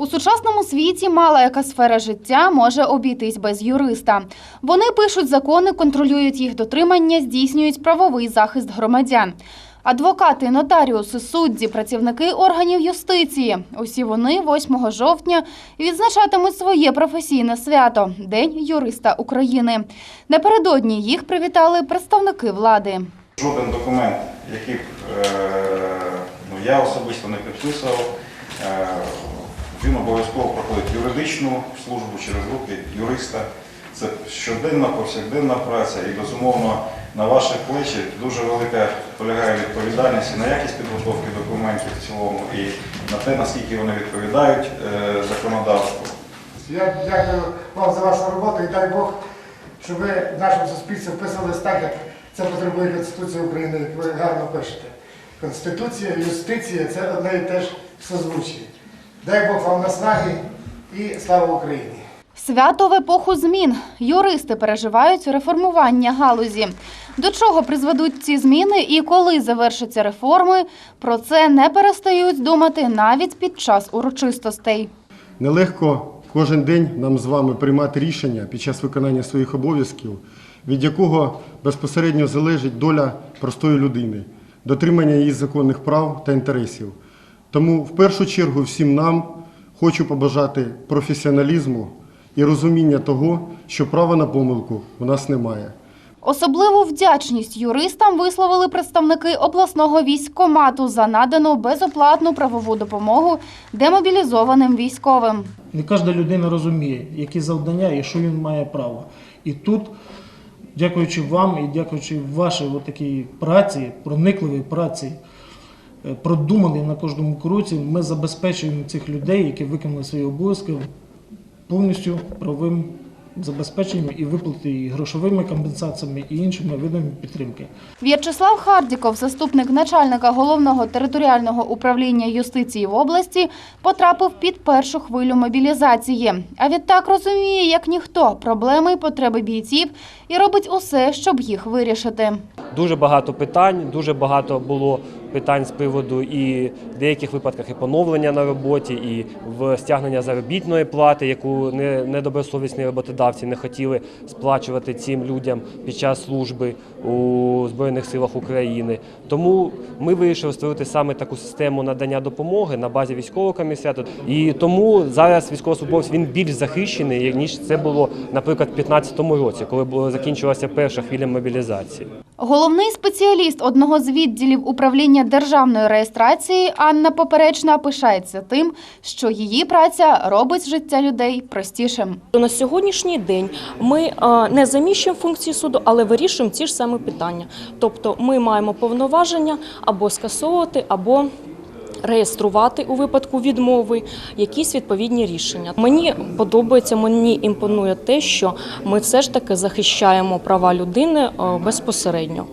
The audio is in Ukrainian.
У сучасному світі мала яка сфера життя може обійтись без юриста. Вони пишуть закони, контролюють їх дотримання, здійснюють правовий захист громадян. Адвокати, нотаріуси, судді, працівники органів юстиції. Усі вони 8 жовтня відзначатимуть своє професійне свято День юриста України. Напередодні їх привітали представники влади. Жоден документ, який е, ну, я особисто не підписував, е, обов'язково проходить юридичну службу через руки юриста. Це щоденна, повсякденна праця і, безумовно, на ваших плечі дуже велика полягає відповідальність і на якість підготовки документів в цілому, і на те, наскільки вони відповідають е, законодавству. Я дякую вам за вашу роботу і дай Бог, щоб ви в нашому суспільстві вписувались так, як це потребує Конституція України, як ви гарно пишете. Конституція, юстиція це одне і те ж созвучі. Дай Бог вам наснаги і слава Україні! Свято в епоху змін. Юристи переживають реформування галузі. До чого призведуть ці зміни і коли завершаться реформи, про це не перестають думати навіть під час урочистостей. Нелегко кожен день нам з вами приймати рішення під час виконання своїх обов'язків, від якого безпосередньо залежить доля простої людини, дотримання її законних прав та інтересів. Тому в першу чергу всім нам хочу побажати професіоналізму і розуміння того, що права на помилку у нас немає. Особливу вдячність юристам висловили представники обласного військкомату за надану безоплатну правову допомогу демобілізованим військовим. Не кожна людина розуміє, які завдання і що він має право. І тут, дякуючи вам і дякуючи вашій такій праці, проникливій праці, е, продуманій на кожному кроці, ми забезпечуємо цих людей, які виконали свої обов'язки, повністю правовим забезпеченням і виплати і грошовими компенсаціями і іншими видами підтримки. В'ячеслав Хардіков, заступник начальника головного територіального управління юстиції в області, потрапив під першу хвилю мобілізації. А відтак розуміє, як ніхто, проблеми й потреби бійців і робить усе, щоб їх вирішити. Дуже багато питань, дуже багато було питань з приводу і в деяких випадках і поновлення на роботі, і в стягнення заробітної плати, яку не- недобросовісні роботодавці не хотіли сплачувати цим людям під час служби у Збройних силах України. Тому ми вирішили створити саме таку систему надання допомоги на базі військового комісаріату. І тому зараз військовослужбовець він більш захищений, ніж це було, наприклад, в 2015 році, коли закінчилася перша хвиля мобілізації. Головний спеціаліст одного з відділів управління державної реєстрації Анна Поперечна пишається тим, що її праця робить життя людей простішим. На сьогоднішній день ми е, не заміщуємо функції суду, але вирішуємо ті ж самі питання. Тобто ми маємо повноваження або скасовувати, або реєструвати у випадку відмови якісь відповідні рішення. Мені подобається, мені імпонує те, що ми все ж таки захищаємо права людини е, безпосередньо.